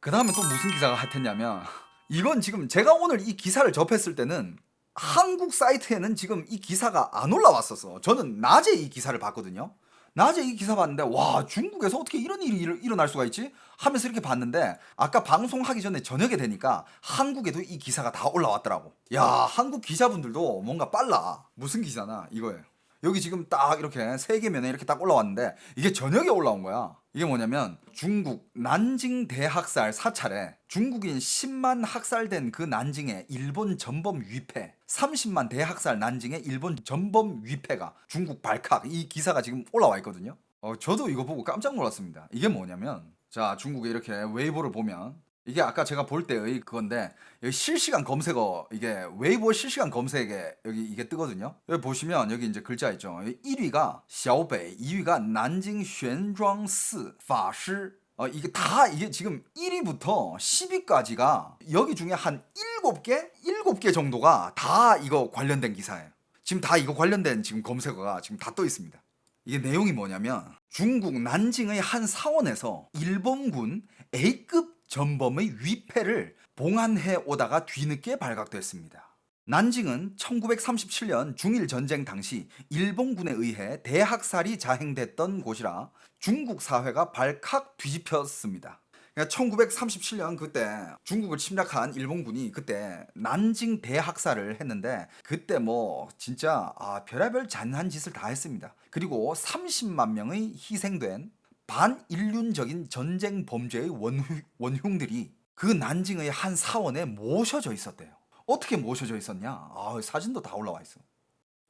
그 다음에 또 무슨 기사가 핫했냐면 이건 지금 제가 오늘 이 기사를 접했을 때는 한국 사이트에는 지금 이 기사가 안 올라왔었어. 저는 낮에 이 기사를 봤거든요. 낮에 이 기사 봤는데 와 중국에서 어떻게 이런 일이 일- 일어날 수가 있지? 하면서 이렇게 봤는데 아까 방송하기 전에 저녁에 되니까 한국에도 이 기사가 다 올라왔더라고. 야 한국 기자분들도 뭔가 빨라. 무슨 기사나 이거예요. 여기 지금 딱 이렇게 세 개면에 이렇게 딱 올라왔는데 이게 저녁에 올라온 거야. 이게 뭐냐면 중국 난징 대학살 사찰에 중국인 10만 학살된 그 난징의 일본 전범 위패 30만 대학살 난징의 일본 전범 위패가 중국 발칵 이 기사가 지금 올라와 있거든요. 어, 저도 이거 보고 깜짝 놀랐습니다. 이게 뭐냐면 자 중국에 이렇게 웨이보를 보면 이게 아까 제가 볼 때의 그건데 여기 실시간 검색어 이게 웨이보 실시간 검색에 여기 이게 뜨거든요. 여기 보시면 여기 이제 글자 있죠. 1위가 小北, 2위가 난징 玄奘寺 法师. 어 이게 다 이게 지금 1위부터 10위까지가 여기 중에 한 7개, 7개 정도가 다 이거 관련된 기사예요. 지금 다 이거 관련된 지금 검색어가 지금 다 떠 있습니다. 이게 내용이 뭐냐면 중국 난징의 한 사원에서 일본군 A급 전범의 위패를 봉안해 오다가 뒤늦게 발각됐습니다. 난징은 1937년 중일 전쟁 당시 일본군에 의해 대학살이 자행됐던 곳이라 중국 사회가 발칵 뒤집혔습니다. 그러니까 1937년 그때 중국을 침략한 일본군이 그때 난징 대학살을 했는데 그때 뭐 진짜 아, 별의별 잔인한 짓을 다 했습니다. 그리고 30만 명의 희생된 반인륜적인 전쟁 범죄의 원후, 원흉 들이 그 난징의 한 사원에 모셔져 있었대요. 어떻게 모셔져 있었냐? 아, 사진도 다 올라와 있어.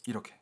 이렇게.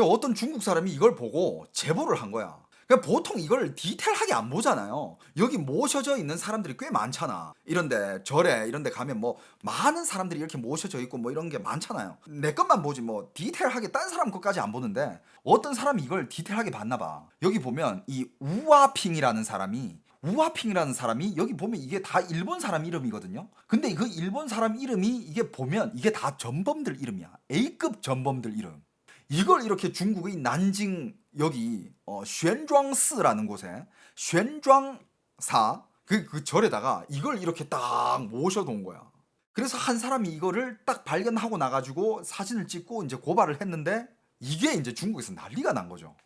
어떤 중국 사람이 이걸 보고 제보를 한 거야. 그러니까 보통 이걸 디테일하게 안 보잖아요. 여기 모셔져 있는 사람들이 꽤 많잖아. 이런데 절에 이런데 가면 뭐 많은 사람들이 이렇게 모셔져 있고 뭐 이런 게 많잖아요. 내 것만 보지 뭐 디테일하게 딴 사람 것까지 안 보는데 어떤 사람이 이걸 디테일하게 봤나 봐. 여기 보면 이 우아핑이라는 사람이 우아핑이라는 사람이 여기 보면 이게 다 일본 사람 이름이거든요. 근데 그 일본 사람 이름이 이게 보면 이게 다 전범들 이름이야. A급 전범들 이름. 이걸 이렇게 중국의 난징 여기 어, 쉔庄스라는 곳에 쉔庄사 그, 그 절에다가 이걸 이렇게 딱 모셔놓은 거야. 그래서 한 사람이 이거를 딱 발견하고 나가지고 사진을 찍고 이제 고발을 했는데 이게 이제 중국에서 난리가 난 거죠.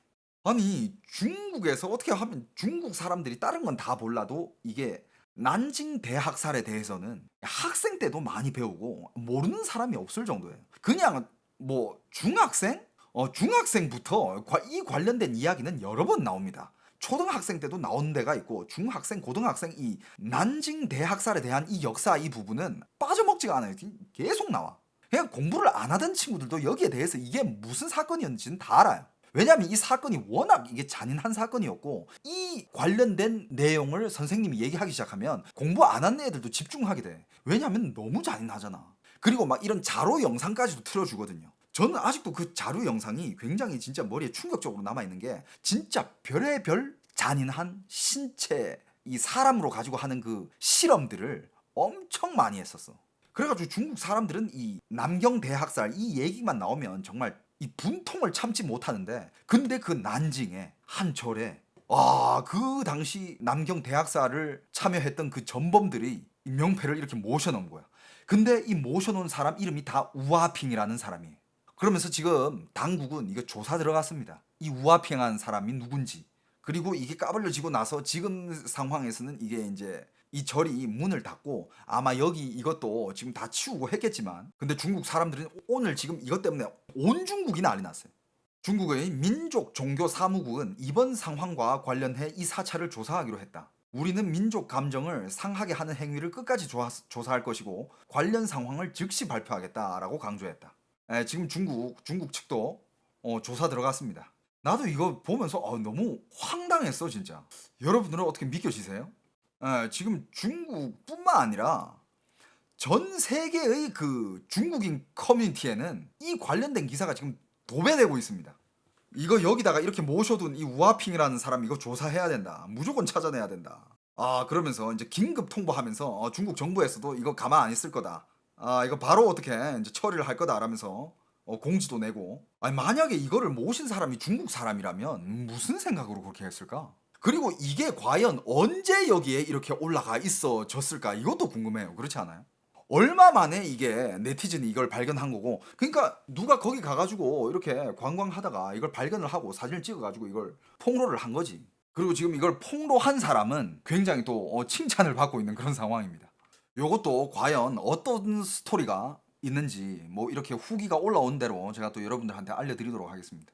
아니 중국에서 어떻게 하면 중국 사람들이 다른 건 다 몰라도 이게 난징 대학살에 대해서는 학생 때도 많이 배우고 모르는 사람이 없을 정도예요. 그냥 뭐 중학생? 어, 중학생부터 과- 이 관련된 이야기는 여러 번 나옵니다. 초등학생 때도 나온 데가 있고 중학생, 고등학생 이 난징 대학살에 대한 이 역사 이 부분은 빠져먹지가 않아요. 계속 나와. 그냥 공부를 안 하던 친구들도 여기에 대해서 이게 무슨 사건이었는지는 다 알아요. 왜냐하면 이 사건이 워낙 이게 잔인한 사건이었고 이 관련된 내용을 선생님이 얘기하기 시작하면 공부 안한 애들도 집중하게 돼. 왜냐하면 너무 잔인하잖아. 그리고 막 이런 자료 영상까지도 틀어주거든요. 저는 아직도 그 자료 영상이 굉장히 진짜 머리에 충격적으로 남아 있는 게 진짜 별의별 잔인한 신체 이 사람으로 가지고 하는 그 실험들을 엄청 많이 했었어. 그래가지고 중국 사람들은 이 남경 대학살 이 얘기만 나오면 정말 이 분통을 참지 못하는데 근데 그 난징의 한 절에 와그 당시 남경 대학살을 참여했던 그 전범들이 이 명패를 이렇게 모셔놓은 거야. 근데 이 모셔놓은 사람 이름이 다 우아핑이라는 사람이에요. 그러면서 지금 당국은 이거 조사 들어갔습니다. 이 우아핑한 사람이 누군지. 그리고 이게 까발려지고 나서 지금 상황에서는 이게 이제 이 절이 문을 닫고 아마 여기 이것도 지금 다 치우고 했겠지만 근데 중국 사람들은 오늘 지금 이것 때문에 온 중국이 난리 났어요. 중국의 민족 종교 사무국은 이번 상황과 관련해 이 사찰을 조사하기로 했다. 우리는 민족 감정을 상하게 하는 행위를 끝까지 조사, 조사할 것이고 관련 상황을 즉시 발표하겠다라고 강조했다. 에, 지금 중국 중국 측도 어, 조사 들어갔습니다. 나도 이거 보면서 어, 너무 황당했어 진짜. 여러분들은 어떻게 믿겨지세요? 에, 지금 중국뿐만 아니라 전 세계의 그 중국인 커뮤니티에는 이 관련된 기사가 지금 도배되고 있습니다. 이거 여기다가 이렇게 모셔둔 이 우아핑이라는 사람 이거 조사해야 된다. 무조건 찾아내야 된다. 아 그러면서 이제 긴급 통보하면서 어, 중국 정부에서도 이거 가만 안 있을 거다. 아 이거 바로 어떻게 이제 처리를 할 거다라면서 어, 공지도 내고. 아니 만약에 이거를 모신 사람이 중국 사람이라면 무슨 생각으로 그렇게 했을까? 그리고 이게 과연 언제 여기에 이렇게 올라가 있어졌을까 이것도 궁금해요. 그렇지 않아요? 얼마 만에 이게 네티즌이 이걸 발견한 거고 그러니까 누가 거기 가가지고 이렇게 관광하다가 이걸 발견을 하고 사진을 찍어가지고 이걸 폭로를 한 거지 그리고 지금 이걸 폭로한 사람은 굉장히 또 어, 칭찬을 받고 있는 그런 상황입니다 요것도 과연 어떤 스토리가 있는지 뭐 이렇게 후기가 올라온 대로 제가 또 여러분들한테 알려드리도록 하겠습니다